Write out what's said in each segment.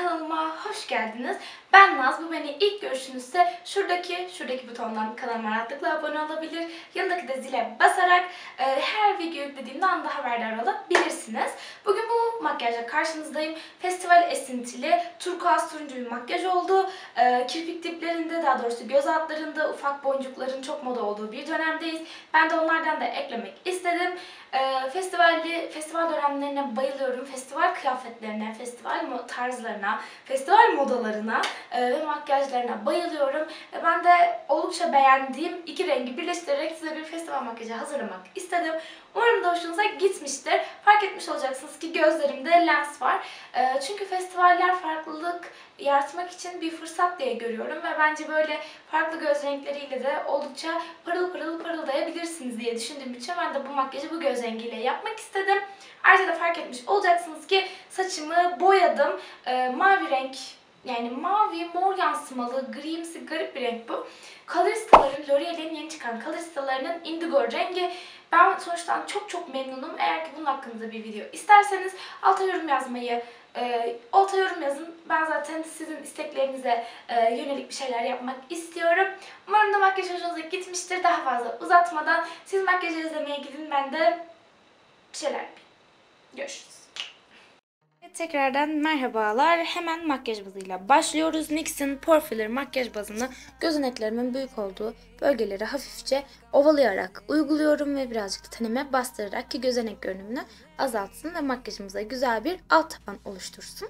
kanalıma hoş geldiniz. Ben Naz. Bu beni ilk görüşünüzde şuradaki şuradaki butondan kanalıma rahatlıkla abone olabilir. Yanındaki de zile basarak e, her video yüklediğimde anda haberdar olabilirsiniz. Bugün bu makyajla karşınızdayım. Festival esintili turkuaz turuncu bir makyaj oldu. E, kirpik diplerinde daha doğrusu göz altlarında ufak boncukların çok moda olduğu bir dönemdeyiz. Ben de onlardan da eklemek istedim. E, festivalli, festival dönemlerine bayılıyorum. Festival kıyafetlerine, festival tarzlarına, festival modalarına e, ve makyajlarına bayılıyorum. Ve ben de oldukça beğendiğim iki rengi birleştirerek size bir festival makyajı hazırlamak istedim. Umarım da hoşunuza gitmiştir. Fark etmiş olacaksınız ki gözlerimde lens var. E, çünkü festivaller farklılık yaratmak için bir fırsat diye görüyorum ve bence böyle farklı göz renkleriyle de oldukça parıl parıl parıldayabilirsiniz diye düşündüğüm için ben de bu makyajı bu göz rengiyle yapmak istedim. Ayrıca da fark etmiş olacaksınız ki saçımı boyadım. Ee, mavi renk yani mavi mor yansımalı grimsi garip bir renk bu. Coloristaların L'Oreal'in yeni çıkan Coloristalarının indigo rengi. Ben sonuçtan çok çok memnunum. Eğer ki bunun hakkında bir video isterseniz alta yorum yazmayı e, alta yorum yazın. Ben zaten sizin isteklerinize e, yönelik bir şeyler yapmak istiyorum. Umarım da makyaj hoşunuza gitmiştir. Daha fazla uzatmadan siz makyajı izlemeye gidin. Ben de bir şeyler yapayım. Görüşürüz. Tekrardan merhabalar. Hemen makyaj bazıyla başlıyoruz. NYX'in Pore Filler makyaj bazını gözeneklerimin büyük olduğu bölgeleri hafifçe ovalayarak uyguluyorum ve birazcık da tenime bastırarak ki gözenek görünümünü azaltsın ve makyajımıza güzel bir alt taban oluştursun.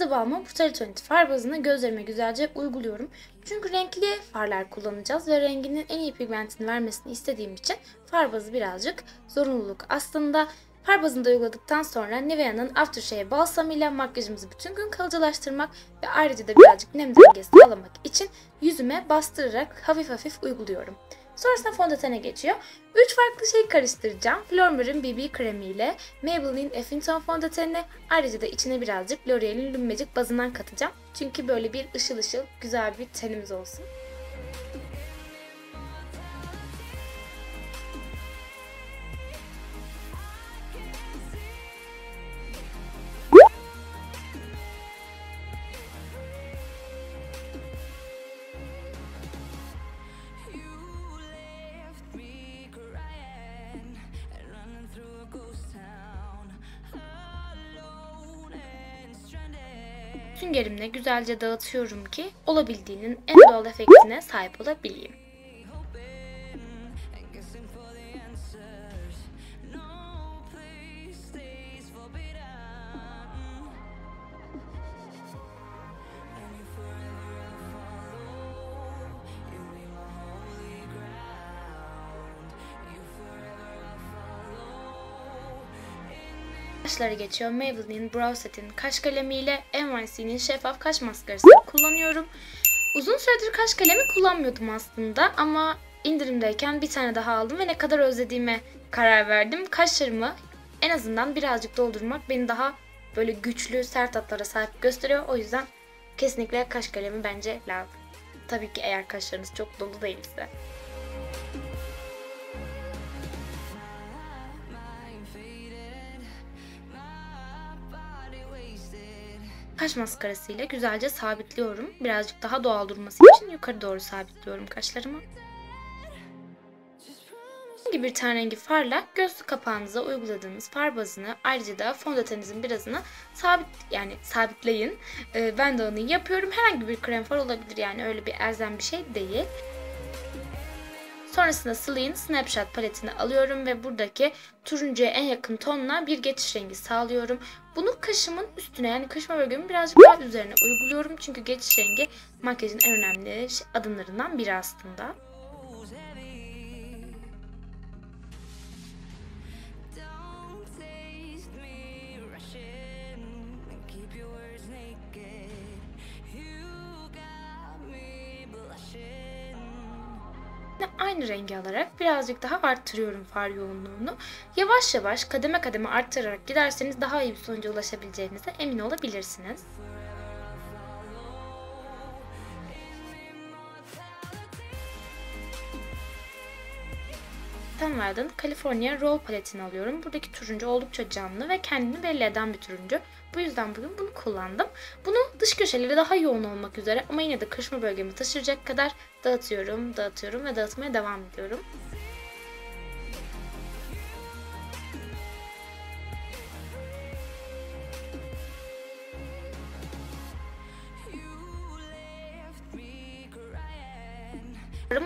Sıvama Putari Tonit far bazını gözlerime güzelce uyguluyorum. Çünkü renkli farlar kullanacağız ve renginin en iyi pigmentini vermesini istediğim için far bazı birazcık zorunluluk. Aslında far bazını da uyguladıktan sonra Nivea'nın Aftershave balsamıyla makyajımızı bütün gün kalıcılaştırmak ve ayrıca da birazcık nem dengesi sağlamak için yüzüme bastırarak hafif hafif uyguluyorum. Sonrasında fondötene geçiyor. 3 farklı şey karıştıracağım. Flormer'ın BB kremiyle Maybelline Effington fondötenini ayrıca da içine birazcık L'Oreal'in Lume bazından katacağım. Çünkü böyle bir ışıl ışıl güzel bir tenimiz olsun. Süngerimle güzelce dağıtıyorum ki olabildiğinin en doğal efektine sahip olabileyim. Kaşlara geçiyor. Maybelline Brow Set'in kaş kalemiyle NYC'nin şeffaf kaş maskarasını kullanıyorum. Uzun süredir kaş kalemi kullanmıyordum aslında ama indirimdeyken bir tane daha aldım ve ne kadar özlediğime karar verdim. Kaşlarımı en azından birazcık doldurmak beni daha böyle güçlü, sert hatlara sahip gösteriyor. O yüzden kesinlikle kaş kalemi bence lazım. Tabii ki eğer kaşlarınız çok dolu değilse. Kaş maskarasıyla güzelce sabitliyorum. Birazcık daha doğal durması için yukarı doğru sabitliyorum kaşlarımı. Herhangi bir ten rengi farla göz kapağınıza uyguladığınız far bazını ayrıca da fondöteninizin birazını sabit yani sabitleyin. Ee, ben de onu yapıyorum. Herhangi bir krem far olabilir yani öyle bir elzem bir şey değil. Sonrasında Sleek'in Snapshot paletini alıyorum ve buradaki turuncuya en yakın tonla bir geçiş rengi sağlıyorum. Bunu kaşımın üstüne yani kaşıma bölgemin birazcık daha üzerine uyguluyorum. Çünkü geçiş rengi makyajın en önemli adımlarından biri aslında. Aynı rengi alarak birazcık daha arttırıyorum far yoğunluğunu. Yavaş yavaş kademe kademe arttırarak giderseniz daha iyi bir sonuca ulaşabileceğinize emin olabilirsiniz. Stanward'ın California Roll paletini alıyorum. Buradaki turuncu oldukça canlı ve kendini belli eden bir turuncu. Bu yüzden bugün bunu kullandım. Bunu dış köşeleri daha yoğun olmak üzere ama yine de kırışma bölgemi taşıracak kadar dağıtıyorum, dağıtıyorum ve dağıtmaya devam ediyorum.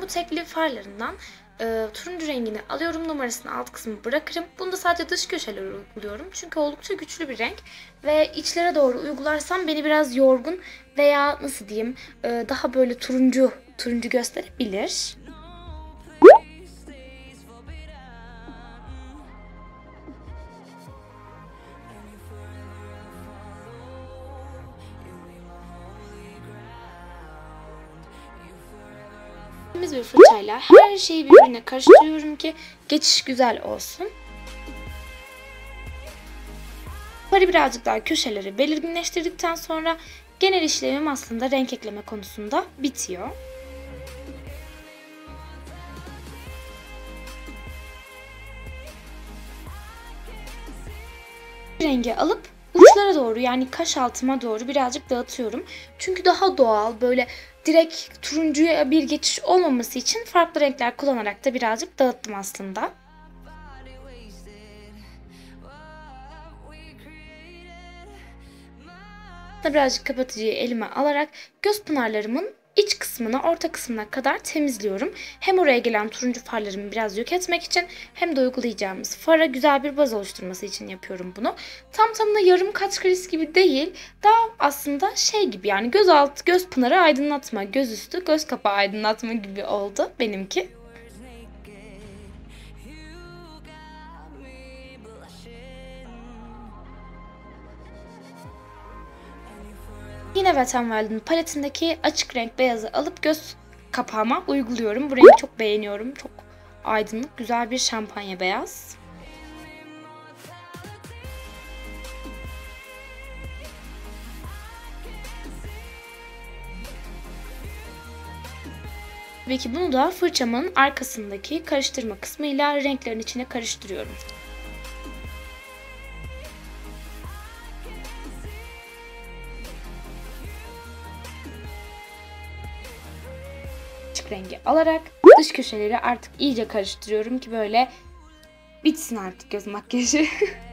Bu tekli farlarından e, turuncu rengini alıyorum. Numarasını alt kısmı bırakırım. Bunu da sadece dış köşelere uyguluyorum. Çünkü oldukça güçlü bir renk. Ve içlere doğru uygularsam beni biraz yorgun veya nasıl diyeyim e, daha böyle turuncu turuncu gösterebilir. Bir fırçayla her şeyi birbirine karıştırıyorum ki geçiş güzel olsun. Farı birazcık daha köşeleri belirginleştirdikten sonra genel işlemim aslında renk ekleme konusunda bitiyor. rengi alıp uçlara doğru yani kaş altıma doğru birazcık dağıtıyorum. Çünkü daha doğal böyle direkt turuncuya bir geçiş olmaması için farklı renkler kullanarak da birazcık dağıttım aslında. Birazcık kapatıcıyı elime alarak göz pınarlarımın iç kısmına, orta kısmına kadar temizliyorum. Hem oraya gelen turuncu farlarımı biraz yok etmek için hem de uygulayacağımız fara güzel bir baz oluşturması için yapıyorum bunu. Tam tamına yarım kat kriz gibi değil. Daha aslında şey gibi yani göz altı, göz pınarı aydınlatma, göz üstü, göz kapağı aydınlatma gibi oldu benimki. Yine Wet n Wild'ın paletindeki açık renk beyazı alıp göz kapağıma uyguluyorum. Bu rengi çok beğeniyorum. Çok aydınlık, güzel bir şampanya beyaz. Tabii ki bunu da fırçamın arkasındaki karıştırma kısmıyla renklerin içine karıştırıyorum. Açık rengi alarak dış köşeleri artık iyice karıştırıyorum ki böyle bitsin artık göz makyajı.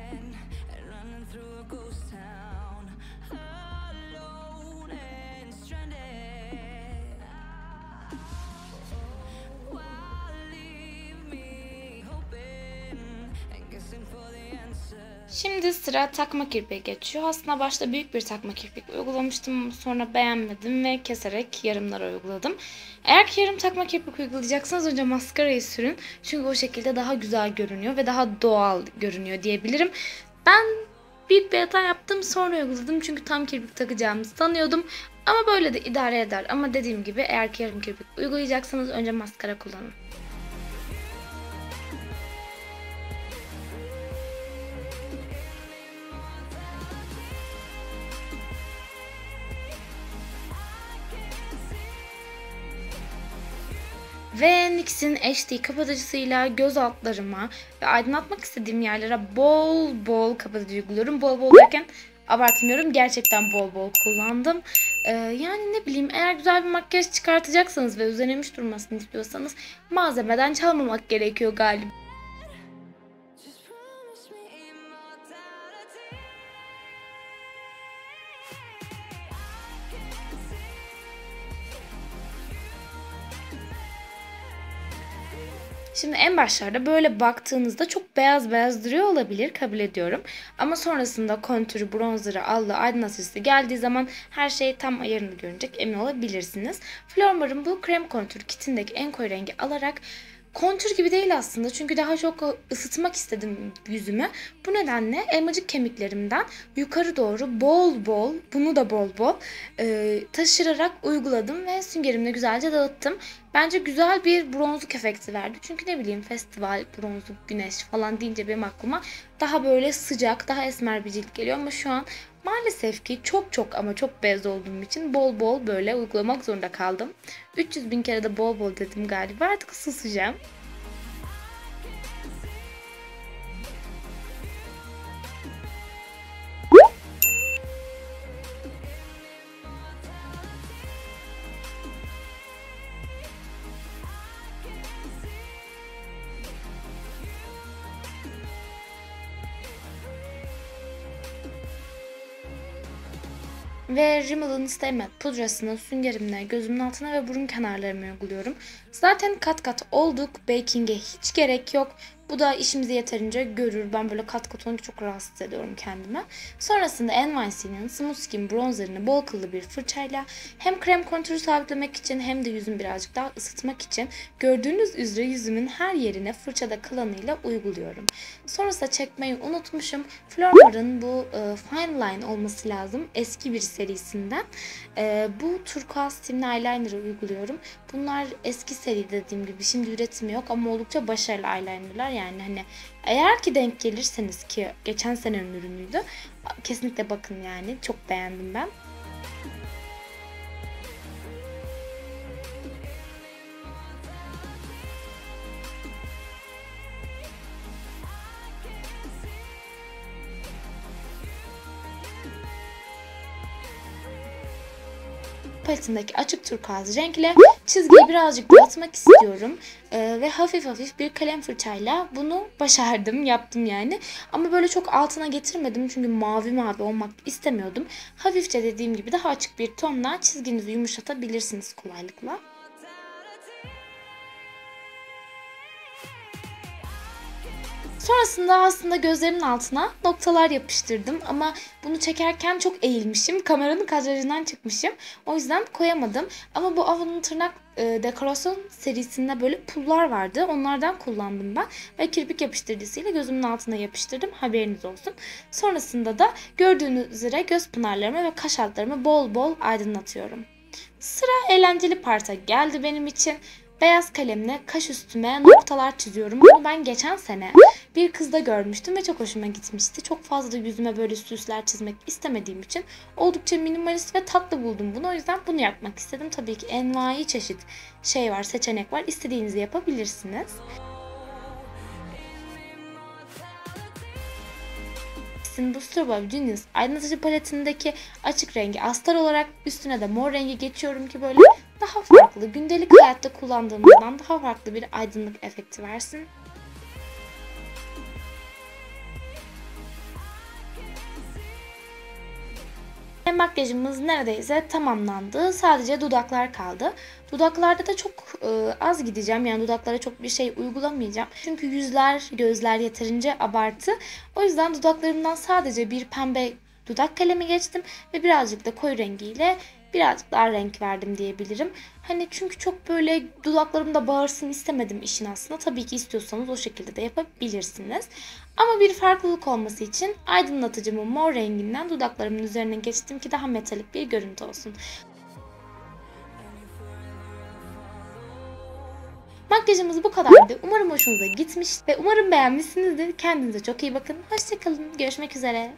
Şimdi sıra takma kirpiğe geçiyor. Aslında başta büyük bir takma kirpik uygulamıştım. Sonra beğenmedim ve keserek yarımlara uyguladım. Eğer ki yarım takma kirpik uygulayacaksanız önce maskarayı sürün. Çünkü o şekilde daha güzel görünüyor ve daha doğal görünüyor diyebilirim. Ben büyük bir hata yaptım sonra uyguladım. Çünkü tam kirpik takacağımı sanıyordum. Ama böyle de idare eder. Ama dediğim gibi eğer ki yarım kirpik uygulayacaksanız önce maskara kullanın. Ve NYX'in HD kapatıcısıyla göz altlarıma ve aydınlatmak istediğim yerlere bol bol kapatıcı uyguluyorum. Bol bol derken abartmıyorum. Gerçekten bol bol kullandım. Ee, yani ne bileyim eğer güzel bir makyaj çıkartacaksanız ve üzerine durmasını istiyorsanız malzemeden çalmamak gerekiyor galiba. Şimdi en başlarda böyle baktığınızda çok beyaz beyaz duruyor olabilir kabul ediyorum. Ama sonrasında kontürü, bronzerı, allı, aydınlatıcısı geldiği zaman her şey tam ayarını görünecek emin olabilirsiniz. Flormar'ın bu krem kontür kitindeki en koyu rengi alarak Kontür gibi değil aslında çünkü daha çok ısıtmak istedim yüzümü. Bu nedenle elmacık kemiklerimden yukarı doğru bol bol, bunu da bol bol e, taşırarak uyguladım ve süngerimle güzelce dağıttım. Bence güzel bir bronzluk efekti verdi. Çünkü ne bileyim festival, bronzluk, güneş falan deyince benim aklıma daha böyle sıcak, daha esmer bir cilt geliyor. Ama şu an maalesef ki çok çok ama çok beyaz olduğum için bol bol böyle uygulamak zorunda kaldım. 300 bin kere de bol bol dedim galiba artık susacağım. Ve Rimmel'ın Stay Matte pudrasını süngerimle gözümün altına ve burun kenarlarıma uyguluyorum. Zaten kat kat olduk. Baking'e hiç gerek yok. Bu da işimizi yeterince görür. Ben böyle kat kat olunca çok rahatsız ediyorum kendime. Sonrasında NYC'nin Smooth Skin bronzerini bol kıllı bir fırçayla hem krem kontürü sabitlemek için hem de yüzümü birazcık daha ısıtmak için gördüğünüz üzere yüzümün her yerine fırçada kalanıyla uyguluyorum. Sonrasında çekmeyi unutmuşum. Flormar'ın bu e, Fine Line olması lazım. Eski bir serisinden. E, bu turkuaz simli eyeliner'ı uyguluyorum. Bunlar eski seri dediğim gibi şimdi üretimi yok ama oldukça başarılı eyelinerlar. Yani hani eğer ki denk gelirseniz ki geçen senenin ürünüydü. Kesinlikle bakın yani. Çok beğendim ben. Paletimdeki açık turkuaz renkle çizgiyi birazcık dağıtmak istiyorum. Ee, ve hafif hafif bir kalem fırçayla bunu başardım, yaptım yani. Ama böyle çok altına getirmedim çünkü mavi mavi olmak istemiyordum. Hafifçe dediğim gibi daha açık bir tonla çizginizi yumuşatabilirsiniz kolaylıkla. Sonrasında aslında gözlerimin altına noktalar yapıştırdım ama bunu çekerken çok eğilmişim. Kameranın kadrajından çıkmışım. O yüzden koyamadım. Ama bu Avon'un tırnak e, dekorasyon serisinde böyle pullar vardı. Onlardan kullandım ben. Ve kirpik yapıştırıcısıyla gözümün altına yapıştırdım. Haberiniz olsun. Sonrasında da gördüğünüz üzere göz pınarlarımı ve kaş altlarımı bol bol aydınlatıyorum. Sıra eğlenceli parta geldi benim için. Beyaz kalemle kaş üstüme noktalar çiziyorum. Bunu ben geçen sene bir kızda görmüştüm ve çok hoşuma gitmişti. Çok fazla yüzüme böyle süsler çizmek istemediğim için oldukça minimalist ve tatlı buldum bunu. O yüzden bunu yapmak istedim. Tabii ki envai çeşit şey var, seçenek var. İstediğinizi yapabilirsiniz. Essence Booster Boy Genius aydınlatıcı paletindeki açık rengi astar olarak üstüne de mor rengi geçiyorum ki böyle daha farklı, gündelik hayatta kullandığımızdan daha farklı bir aydınlık efekti versin. Makyajımız neredeyse tamamlandı. Sadece dudaklar kaldı. Dudaklarda da çok e, az gideceğim. Yani dudaklara çok bir şey uygulamayacağım. Çünkü yüzler, gözler yeterince abartı. O yüzden dudaklarımdan sadece bir pembe dudak kalemi geçtim ve birazcık da koyu rengiyle birazcık daha renk verdim diyebilirim. Hani çünkü çok böyle dudaklarımda bağırsın istemedim işin aslında. Tabii ki istiyorsanız o şekilde de yapabilirsiniz. Ama bir farklılık olması için aydınlatıcımın mor renginden dudaklarımın üzerine geçtim ki daha metalik bir görüntü olsun. Makyajımız bu kadardı. Umarım hoşunuza gitmiş ve umarım beğenmişsinizdir. Kendinize çok iyi bakın. Hoşçakalın. Görüşmek üzere.